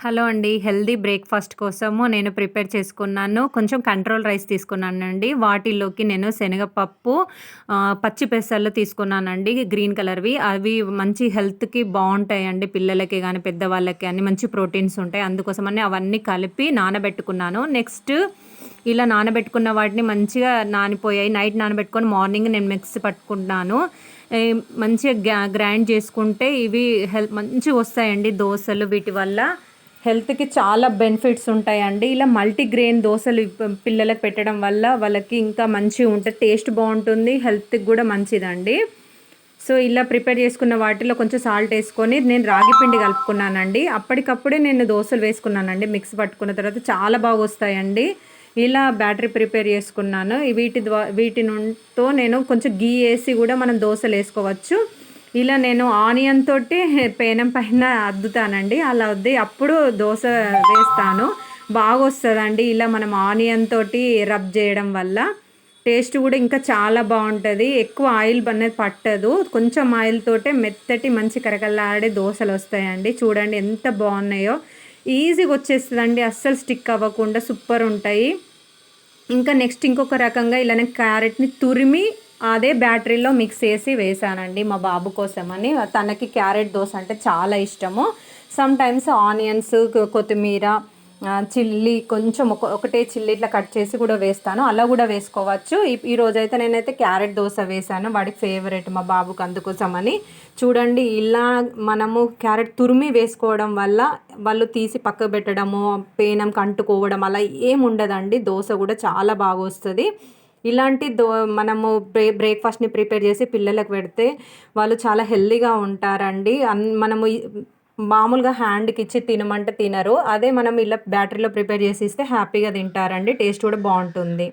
Hello అండి. Healthy breakfast కోసము నేను ప్రిపేర్ చేసుకున్నాను. కొంచెం కంట్రోల్ రైస్ తీసుకున్నానండి. వాటిల్లోకి నేను శనగపప్పు, ఆహ్, పచ్చి పెసర్లు తీసుకున్నానండి గ్రీన్ కలర్‌వి. అవి మంచి హెల్త్‌కి బాగుంటాయండి పిల్లలకి కానీ పెద్దవాళ్ళకి కానీ మంచి ప్రోటీన్స్ ఉంటాయి. అందుకోసమని అవన్నీ కలిపి నానబెట్టుకున్నాను. నెక్స్ట్ ఇలా నానబెట్టుకున్న వాటిని మంచిగా నానిపోయాయి. నైట్ నానబెట్టుకొని మార్నింగ్ నేను మిక్సీ పట్టుకుంటున్నాను. మంచిగా గ్రా గ్రైండ్ చేసుకుంటే ఇవి హెల్ మంచిగొస్తాయండి దోసలు వీటి వల్ల. హెల్త్‌కి చాలా బెనిఫిట్స్ ఉంటాయండి. ఇలా మల్టీగ్రెయిన్ దోశలు పిల్లలకు పెట్టడం వల్ల వాళ్ళకి ఇంకా మంచిగుంటది. టేస్ట్ బాగుంటుంది హెల్త్‌కి కూడా మంచిదండి. సో, ఇలా ప్రిపేర్ చేసుకున్న వాటిలో కొంచెం సాల్ట్ వేసుకొని నేను రాగి పిండి కలుపుకున్నానండి. అప్పటికప్పుడే నేను దోసలు వేసుకున్నానండి. మిక్స్ పట్టుకున్న తర్వాత చాలా బాగా వస్తాయండి ఇలా బ్యాటరీ ప్రిపేర్ చేసుకున్నాను. వీటి ద్వా వీటి నుంతో నేను కొంచెం గీ ఏసి కూడా మనం దోశలు వేసుకోవచ్చు ఇలా నేను ఆనియన్ తోటి పేనం పైన అద్దుతానండి. అలా అద్ది అప్పుడు దోశ వేస్తాను. బాగొస్తదండి. ఇలా మనం ఆనియన్ తోటి రబ్ చేయడం వల్ల. టేస్ట్ కూడా ఇంకా చాలా బాగుంటుంది ఎక్కువ ఆయిల్ అనేది పట్టదు. కొంచెం ఆయిల్ తోటే మెత్తటి మంచి కరగలాడే దోశలు వస్తాయండి చూడండి ఎంత బాగున్నాయో ఈజీగా వచ్చేస్తుందండి అస్సలు స్టిక్ అవ్వకుండా సూపర్ ఉంటాయి ఇంకా నెక్స్ట్ ఇంకొక రకంగా ఇలానే క్యారెట్‌ని తురిమి అదే బ్యాటరీలో మిక్స్ చేసి వేసానండి మా బాబు కోసమని. తనకి క్యారెట్ దోశ అంటే చాలా ఇష్టము. సమ్ టైమ్స్ ఆనియన్స్, కొత్తిమీర, చిల్లి చిల్లీ కొంచెం ఒక ఒకటే చిల్లీ ఇట్లా కట్ చేసి కూడా వేస్తాను. అలా కూడా వేసుకోవచ్చు. ఈ రోజైతే నేనైతే క్యారెట్ దోశ వేసాను వాడికి ఫేవరెట్ మా బాబుకి అందుకోసమని. చూడండి ఇలా మనము క్యారెట్ తురిమి వేసుకోవడం వల్ల వాళ్ళు తీసి పక్క పెట్టడము, పేనంకి అంటుకోవడం అలా ఏముండదండి. దోశ కూడా చాలా బాగా వస్తుంది ఇలాంటి దో మనము బ్రే బ్రేక్‌ఫాస్ట్‌ని ప్రిపేర్ చేసి పిల్లలకు పెడితే వాళ్ళు చాలా హెల్తీగా ఉంటారండి. అన్ మనము మామూలుగా హ్యాండ్కి ఇచ్చి తినమంటే తినరు. అదే మనం ఇలా బ్యాటరీలో ప్రిపేర్ చేసి ఇస్తే హ్యాపీగా తింటారండి. టేస్ట్ కూడా బాగుంటుంది